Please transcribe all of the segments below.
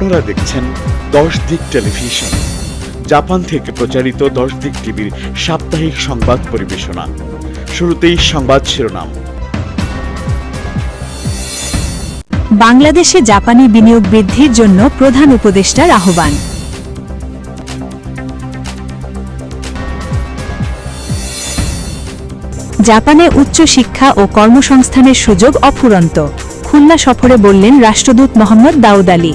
আপনারা দেখছেন দশ দিক টেলিভিশন। জাপান থেকে প্রচারিত দশ দিক টিভির সাপ্তাহিক সংবাদ পরিবেশনা। শুরুতেই সংবাদ শিরোনাম। বাংলাদেশে জাপানি বিনিয়োগ বৃদ্ধির জন্য প্রধান উপদেষ্টার আহ্বান। জাপানে উচ্চ শিক্ষা ও কর্মসংস্থানের সুযোগ অফুরন্ত। খুলনা সফরে বললেন রাষ্ট্রদূত মোহাম্মদ দাউদ আলী।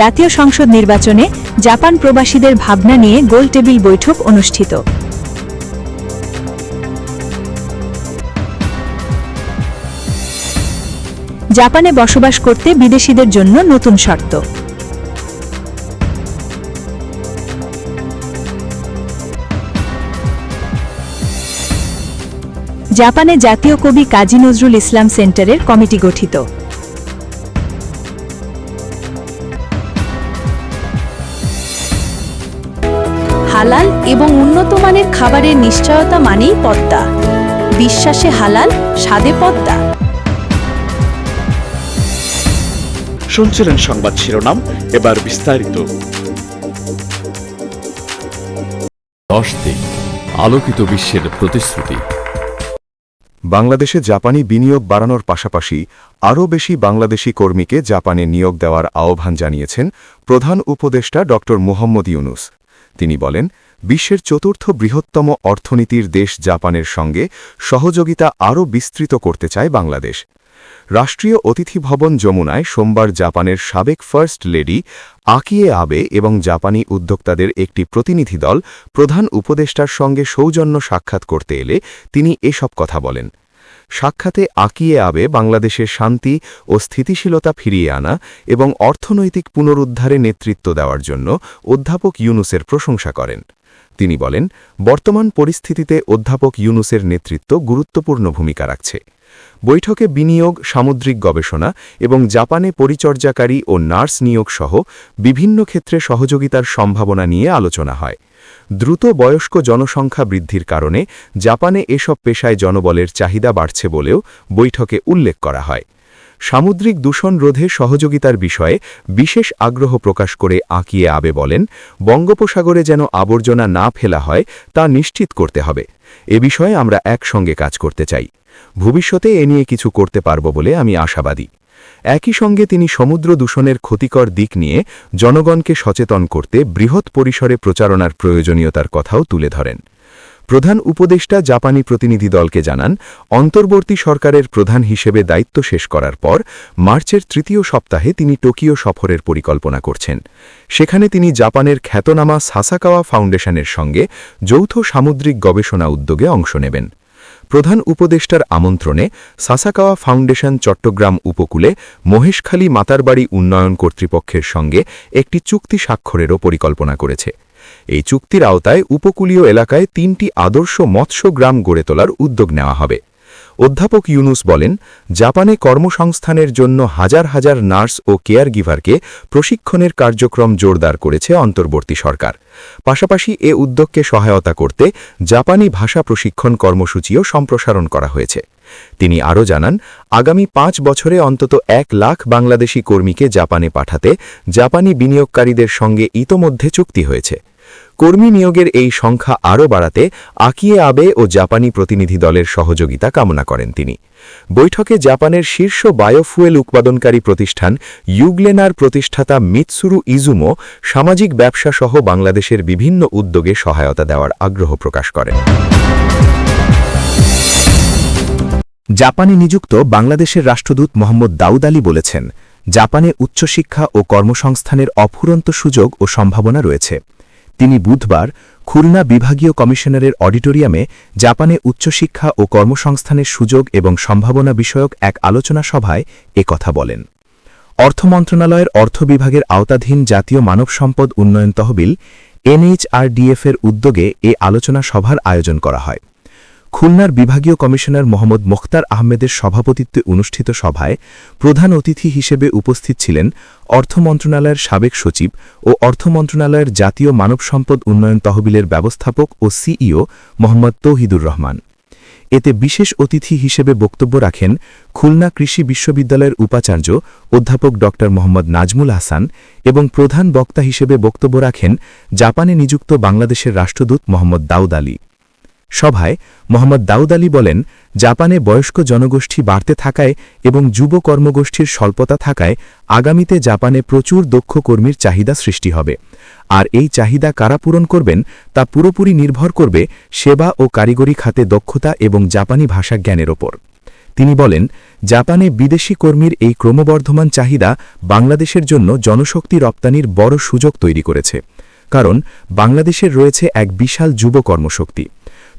জাতীয় সংসদ নির্বাচনে জাপান প্রবাসীদের ভাবনা নিয়ে গোলটেবিল বৈঠক অনুষ্ঠিত। জাপানে বসবাস করতে বিদেশিদের জন্য নতুন শর্ত। জাপানে জাতীয় কবি কাজী নজরুল ইসলাম সেন্টারের কমিটি গঠিত। হালাল এবং উন্নত মানের খাবারের নিশ্চয়তা মানেই পদ্মা। বিশ্বাসে হালাল স্বাদে পদ্মা। শুনছিলেন সংবাদ শিরোনাম এবার বিস্তারিত। দশ দিক আলোকিত বিশ্বের প্রতিশ্রুতি। বাংলাদেশে জাপানি বিনিয়োগ বাড়ানোর পাশাপাশি আরও বেশি বাংলাদেশি কর্মীকে জাপানে নিয়োগ দেওয়ার আহ্বান জানিয়েছেন প্রধান উপদেষ্টা ড মুহম্মদ ইউনুস। তিনি বলেন, বিশ্বের চতুর্থ বৃহত্তম অর্থনীতির দেশ জাপানের সঙ্গে সহযোগিতা আরও বিস্তৃত করতে চায় বাংলাদেশ। রাষ্ট্রীয় অতিথি ভবন যমুনায় সোমবার জাপানের সাবেক ফার্স্ট লেডি আকিয়ে আবে এবং জাপানি উদ্যোক্তাদের একটি প্রতিনিধি দল প্রধান উপদেষ্টার সঙ্গে সৌজন্য সাক্ষাৎ করতে এলে তিনি এসব কথা বলেন। সাক্ষাতে আঁকিয়ে আবে বাংলাদেশের শান্তি ও স্থিতিশীলতা ফিরিয়ে আনা এবং অর্থনৈতিক পুনরুদ্ধারে নেতৃত্ব দেওয়ার জন্য অধ্যাপক ইউনুসের প্রশংসা করেন। তিনি বলেন, বর্তমান পরিস্থিতিতে অধ্যাপক ইউনুসের নেতৃত্ব গুরুত্বপূর্ণ ভূমিকা রাখছে। বৈঠকে বিনিয়োগ, সামুদ্রিক গবেষণা এবং জাপানে পরিচর্যাকারী ও নার্স নিয়োগ সহ বিভিন্ন ক্ষেত্রে সহযোগিতার সম্ভাবনা নিয়ে আলোচনা হয়। দ্রুত বয়স্ক জনসংখ্যা বৃদ্ধির কারণে জাপানে এসব পেশায় জনবলের চাহিদা বাড়ছে বলেও বৈঠকে উল্লেখ করা হয়। সামুদ্রিক দূষণ রোধে সহযোগিতার বিষয়ে বিশেষ আগ্রহ প্রকাশ করে আঁকিয়ে আবে বলেন, বঙ্গোপসাগরে যেন আবর্জনা না ফেলা হয় তা নিশ্চিত করতে হবে। এ বিষয়ে আমরা একসঙ্গে কাজ করতে চাই। ভবিষ্যতে এ নিয়ে কিছু করতে পারব বলে আমি আশাবাদী। একই সঙ্গে তিনি সমুদ্র দূষণের ক্ষতিকর দিক নিয়ে জনগণকে সচেতন করতে বৃহৎ পরিসরে প্রচারণার প্রয়োজনীয়তার কথাও তুলে ধরেন। প্রধান উপদেষ্টা জাপানি প্রতিনিধি দলকে জানান, অন্তর্বর্তী সরকারের প্রধান হিসেবে দায়িত্ব শেষ করার পর মার্চের তৃতীয় সপ্তাহে তিনি টোকিও সফরের পরিকল্পনা করছেন। সেখানে তিনি জাপানের খ্যাতনামা সাসাকাওয়া ফাউন্ডেশনের সঙ্গে যৌথ সামুদ্রিক গবেষণা উদ্যোগে অংশ নেবেন। প্রধান উপদেষ্টার আমন্ত্রণে সাসাকাওয়া ফাউন্ডেশন চট্টগ্রাম উপকূলে মহেশখালী মাতারবাড়ি উন্নয়ন কর্তৃপক্ষের সঙ্গে একটি চুক্তি স্বাক্ষরেরও পরিকল্পনা করেছে। এই চুক্তির আওতায় উপকূলীয় এলাকায় তিনটি আদর্শ মৎস্য গ্রাম গড়ে তোলার উদ্যোগ নেওয়া হবে। অধ্যাপক ইউনুস বলেন, জাপানে কর্মসংস্থানের জন্য হাজার হাজার নার্স ও কেয়ার গিভারকে প্রশিক্ষণের কার্যক্রম জোরদার করেছে অন্তর্বর্তী সরকার। পাশাপাশি এ উদ্যোগকে সহায়তা করতে জাপানি ভাষা প্রশিক্ষণ কর্মসূচিও সম্প্রসারণ করা হয়েছে। তিনি আরও জানান, আগামী পাঁচ বছরে অন্তত এক লাখ বাংলাদেশি কর্মীকে জাপানে পাঠাতে জাপানি বিনিয়োগকারীদের সঙ্গে ইতোমধ্যে চুক্তি হয়েছে। কর্মী নিয়োগের এই সংখ্যা আরও বাড়াতে আকিয়ে আবে ও জাপানি প্রতিনিধি দলের সহযোগিতা কামনা করেন তিনি। বৈঠকে জাপানের শীর্ষ বায়োফুয়েল উৎপাদনকারী প্রতিষ্ঠান ইউগ্লেনার প্রতিষ্ঠাতা মিৎসুরু ইজুমো সামাজিক ব্যবসাসহ বাংলাদেশের বিভিন্ন উদ্যোগে সহায়তা দেওয়ার আগ্রহ প্রকাশ করেন। জাপানে নিযুক্ত বাংলাদেশের রাষ্ট্রদূত মোহাম্মদ দাউদ আলী বলেছেন, জাপানে উচ্চশিক্ষা ও কর্মসংস্থানের অফুরন্ত সুযোগ ও সম্ভাবনা রয়েছে। তিনি বুধবার খুলনা বিভাগীয় কমিশনারের অডিটোরিয়ামে জাপানে উচ্চশিক্ষা ও কর্মসংস্থানের সুযোগ এবং সম্ভাবনা বিষয়ক এক আলোচনা সভায় কথা বলেন। অর্থ মন্ত্রণালয়ের অর্থ বিভাগের আওতাধীন জাতীয় মানব সম্পদ উন্নয়ন তহবিল এনএইচআরডিএফের উদ্যোগে এ আলোচনা সভার আয়োজন করা হয়। খুলনার বিভাগীয় কমিশনার মোহাম্মদ মোখতার আহমেদের সভাপতিত্বে অনুষ্ঠিত সভায় প্রধান অতিথি হিসেবে উপস্থিত ছিলেন অর্থ মন্ত্রণালয়ের সাবেক সচিব ও অর্থ মন্ত্রণালয়ের জাতীয় মানব সম্পদ উন্নয়ন তহবিলের ব্যবস্থাপক ও সিইও মোহাম্মদ তৌহিদুর রহমান। এতে বিশেষ অতিথি হিসেবে বক্তব্য রাখেন খুলনা কৃষি বিশ্ববিদ্যালয়ের উপাচার্য অধ্যাপক ড মোহাম্মদ নাজমুল হাসান এবং প্রধান বক্তা হিসেবে বক্তব্য রাখেন জাপানে নিযুক্ত বাংলাদেশের রাষ্ট্রদূত মোহাম্মদ দাউদ আলী। সভায় মোহাম্মদ দাউদ আলী বলেন, জাপানে বয়স্ক জনগোষ্ঠী বাড়তে থাকায় এবং যুব কর্মগোষ্ঠীর স্বল্পতা থাকায় আগামীতে জাপানে প্রচুর দক্ষ কর্মীর চাহিদা সৃষ্টি হবে। আর এই চাহিদা কারা পূরণ করবেন তা পুরোপুরি নির্ভর করবে সেবা ও কারিগরি খাতে দক্ষতা এবং জাপানি ভাষা জ্ঞানের ওপর। তিনি বলেন, জাপানে বিদেশি কর্মীর এই ক্রমবর্ধমান চাহিদা বাংলাদেশের জন্য জনশক্তি রপ্তানির বড় সুযোগ তৈরি করেছে। কারণ, বাংলাদেশের রয়েছে এক বিশাল যুব কর্মশক্তি।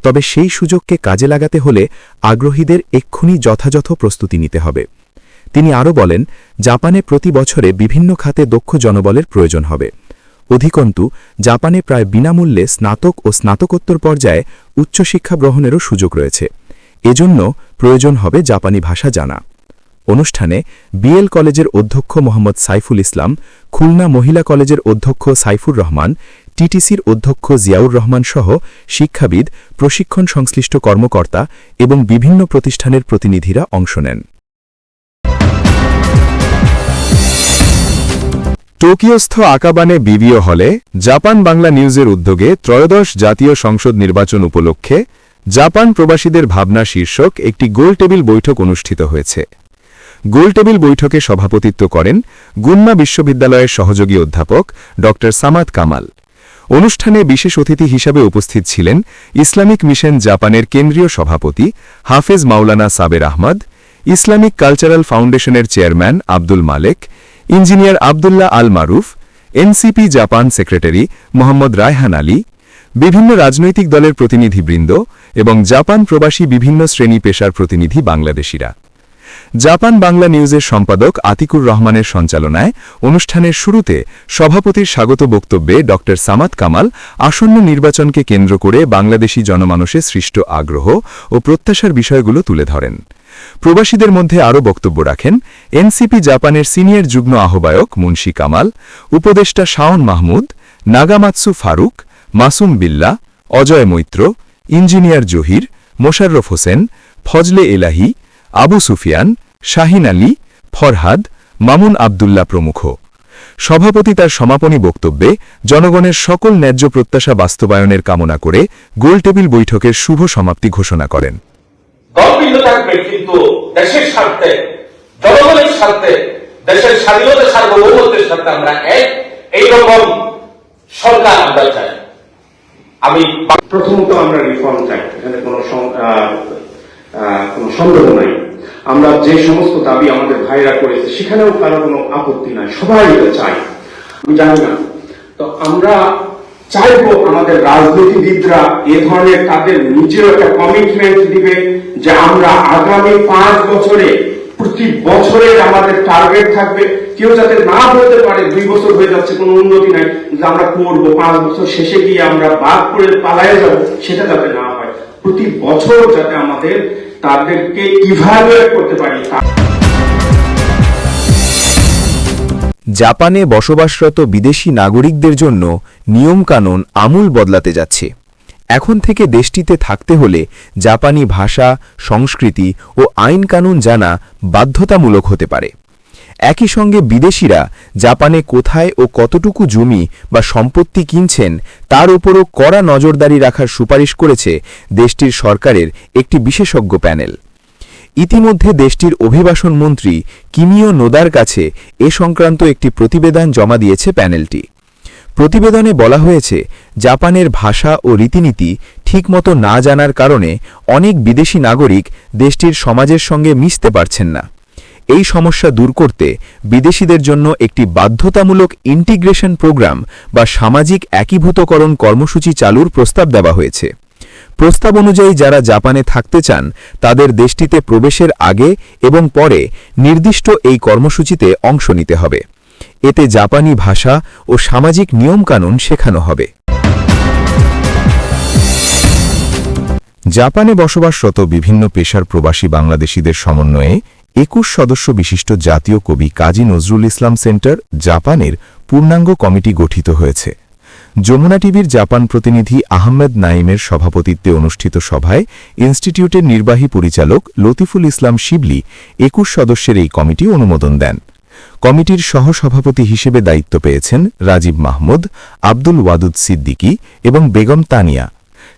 তবে সেই সুযোগকে কাজে লাগাতে হলে আগ্রহীদের এক্ষুনি যথাযথ প্রস্তুতি নিতে হবে। তিনি আরও বলেন, জাপানে প্রতি বছরে বিভিন্ন খাতে দক্ষ জনবলের প্রয়োজন হবে। অধিকন্তু, জাপানে প্রায় বিনামূল্যে স্নাতক ও স্নাতকোত্তর পর্যায়ে উচ্চশিক্ষা গ্রহণেরও সুযোগ রয়েছে। এজন্য প্রয়োজন হবে জাপানি ভাষা জানা। অনুষ্ঠানে বিএল কলেজের অধ্যক্ষ মোহাম্মদ সাইফুল ইসলাম, খুলনা মহিলা কলেজের অধ্যক্ষ সাইফুর রহমান টিটিসির অধ্যক্ষ জিয়াউর রহমান সহ শিক্ষাবিদ, প্রশিক্ষণ সংশ্লিষ্ট কর্মকর্তা এবং বিভিন্ন প্রতিষ্ঠানের প্রতিনিধিরা অংশ নেন। টোকিওস্থ আকাবানে বিবিও হলে জাপান বাংলা নিউজের উদ্যোগে ত্রয়োদশ জাতীয় সংসদ নির্বাচন উপলক্ষে জাপান প্রবাসীদের ভাবনা শীর্ষক একটি গোল টেবিল বৈঠক অনুষ্ঠিত হয়েছে। গোল টেবিল বৈঠকে সভাপতিত্ব করেন গুন্মা বিশ্ববিদ্যালয়ের সহযোগী অধ্যাপক ড সামাদ কামাল। অনুষ্ঠানে বিশেষ অতিথি হিসাবে উপস্থিত ছিলেন ইসলামিক মিশন জাপানের কেন্দ্রীয় সভাপতি হাফেজ মাওলানা সাবের আহমদ, ইসলামিক কালচারাল ফাউন্ডেশনের chairman Abdul Malek, engineer Abdullah Al Maruf, NCP Japan secretary Mohammad Raihan Ali, বিভিন্ন রাজনৈতিক দলের প্রতিনিধিবৃন্দ এবং জাপান প্রবাসী বিভিন্ন শ্রেণি পেশার প্রতিনিধি বাংলাদেশিরা। জাপান বাংলা নিউজের সম্পাদক আতিকুর রহমানের সঞ্চালনায় অনুষ্ঠানের শুরুতে সভাপতির স্বাগত বক্তব্যে ড. সামাদ কামাল আসন্ন নির্বাচনকে কেন্দ্র করে বাংলাদেশি জনমানসে সৃষ্ট আগ্রহ ও প্রত্যাশার বিষয়গুলো তুলে ধরেন। প্রবাসীদের মধ্যে আরও বক্তব্য রাখেন এনসিপি জাপানের সিনিয়র যুগ্ম আহ্বায়ক মুন্সি কামাল, উপদেষ্টা শাওন মাহমুদ, নাগামাতসু ফারুক, মাসুম বিল্লা, অজয় মৈত্র, ইঞ্জিনিয়ার জহির, মোশাররফ হোসেন, ফজলে এলাহি, আবু সুফিয়ান শাহিন আলী ফরহাদ মামুন আবদুল্লাহ প্রমুখ। সভাপতি তার সমাপনী বক্তব্যে জনগণের সকল ন্যায্য প্রত্যাশা বাস্তবায়নের কামনা করে গোলটেবিল বৈঠকের শুভ সমাপ্তি ঘোষণা করেন। দল ভিন্ন থাকবে কিন্তু দেশের স্বার্থে জনগণের স্বার্থে দেশের স্বাধীনতা সার্বভৌমত্বের সাথে আমরা এক এইরকম সরকার আমরা চাই। আমি প্রথমত আমরা রিফর্ম চাই এখানে কোনো কোনো সন্দেহ নাই। আমরা যে সমস্ত দাবি আমাদের ভাইরা করেছে, সেখানেও কারও কোনো আপত্তি নাই। সবাই এটা চাই আমি জানি না। তো আমরা চাইব আমাদের রাজনীতিবিদরা এ ধরনের তাদের নিজের একটা কমিটমেন্ট দিবে যে আমরা আগামী পাঁচ বছরে, প্রতি বছরের আমাদের টার্গেট থাকবে। কেউ যাতে না বলতে পারে দুই বছর হয়ে যাচ্ছে, কোনো উন্নতি নাই যে আমরা করব। পাঁচ বছর শেষে গিয়ে আমরা বাদ করে পালায়ে যাব, সেটা যাতে না হয়। প্রতি বছর যাতে আমাদের তাদেরকে ইভালুয়েট করতে পারি। জাপানে বসবাসরত বিদেশি নাগরিকদের জন্য নিয়মকানুন আমূল বদলাতে যাচ্ছে। এখন থেকে দেশটিতে থাকতে হলে জাপানি ভাষা, সংস্কৃতি ও আইন কানুন জানা বাধ্যতামূলক হতে পারে। একই সঙ্গে বিদেশিরা জাপানে কোথায় ও কতটুকু জমি বা সম্পত্তি কিনছেন তার উপরও কড়া নজরদারি রাখার সুপারিশ করেছে দেশটির সরকারের একটি বিশেষজ্ঞ প্যানেল। ইতিমধ্যে দেশটির অভিবাসন মন্ত্রী কিমিও নোদার কাছে এ সংক্রান্ত একটি প্রতিবেদন জমা দিয়েছে প্যানেলটি। প্রতিবেদনে বলা হয়েছে, জাপানের ভাষা ও রীতিনীতি ঠিকমতো না জানার কারণে অনেক বিদেশি নাগরিক দেশটির সমাজের সঙ্গে মিশতে পারছেন না। এই সমস্যা দূর করতে বিদেশিদের জন্য একটি বাধ্যতামূলক ইন্টিগ্রেশন প্রোগ্রাম বা সামাজিক একীভূতকরণ কর্মসূচি চালুর প্রস্তাব দেওয়া হয়েছে। প্রস্তাব অনুযায়ী যারা জাপানে থাকতে চান, তাদের দেশটিতে প্রবেশের আগে এবং পরে নির্দিষ্ট এই কর্মসূচিতে অংশ নিতে হবে। এতে জাপানি ভাষা ও সামাজিক নিয়মকানুন শেখানো হবে। জাপানে বসবাসরত বিভিন্ন পেশার প্রবাসী বাংলাদেশিদের সমন্বয়ে একুশ সদস্য বিশিষ্ট জাতীয় কবি কাজী নজরুল ইসলাম সেন্টার, জাপানের পূর্ণাঙ্গ কমিটি গঠিত হয়েছে। যমুনা টিভির জাপান প্রতিনিধি আহমেদ নাইমের সভাপতিত্বে অনুষ্ঠিত সভায় ইনস্টিটিউটের নির্বাহী পরিচালক লতিফুল ইসলাম শিবলি একুশ সদস্যের এই কমিটি অনুমোদন দেন। কমিটির সহসভাপতি হিসেবে দায়িত্ব পেয়েছেন রাজীব মাহমুদ, আব্দুল ওয়াদুদ সিদ্দিকী এবং বেগম তানিয়া।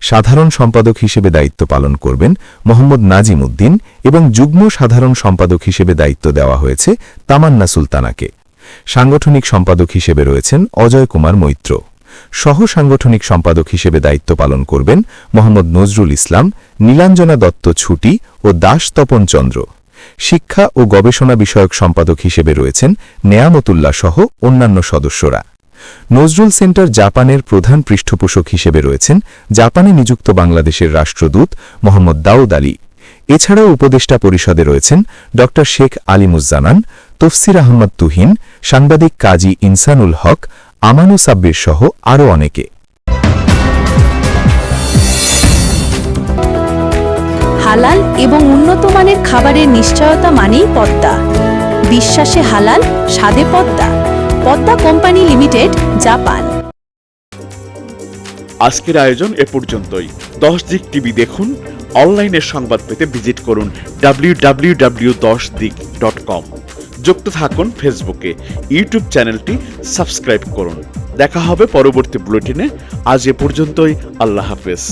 সাধারণ সম্পাদক হিসেবে দায়িত্ব পালন করবেন মোহাম্মদ নাজিম উদ্দিন এবং যুগ্ম সাধারণ সম্পাদক হিসেবে দায়িত্ব দেওয়া হয়েছে তামান্না সুলতানাকে। সাংগঠনিক সম্পাদক হিসেবে রয়েছেন অজয় কুমার মৈত্র। সহ সাংগঠনিক সম্পাদক হিসেবে দায়িত্ব পালন করবেন মোহাম্মদ নজরুল ইসলাম, নীলাঞ্জনা দত্ত ছুটি ও দাস তপন চন্দ্র। শিক্ষা ও গবেষণা বিষয়ক সম্পাদক হিসেবে রয়েছেন নেয়ামতুল্লাহ সহ অন্যান্য সদস্যরা। নজরুল সেন্টার জাপানের প্রধান পৃষ্ঠপোষক হিসেবে রয়েছেন জাপানে নিযুক্ত বাংলাদেশের রাষ্ট্রদূত মোহাম্মদ দাউদ আলী। এছাড়াও উপদেষ্টা পরিষদে রয়েছেন ড শেখ আলিমুজ্জামান, তফসির আহমদ তুহিন, সাংবাদিক কাজী ইনসানুল হক, আমানু সাব্বির সহ আরও অনেকে। হালাল এবং উন্নত খাবারের নিশ্চয়তা মানেই পদ্মা বিশ্বাসে হালাল, স্বাদে Padma Padma company limited, Japan. আজকের আয়োজন এ পর্যন্তই। দশ দিক টিভি দেখুন, অনলাইনে সংবাদ পেতে ভিজিট করুন ডাব্লিউ ডাব্লিউ ডাব্লিউ দশ দিক ডট কম। যুক্ত থাকুন ফেসবুকে, ইউটিউব চ্যানেলটি সাবস্ক্রাইব করুন। দেখা হবে পরবর্তী বুলেটিনে। আজ এ পর্যন্তই, আল্লাহ হাফেজ।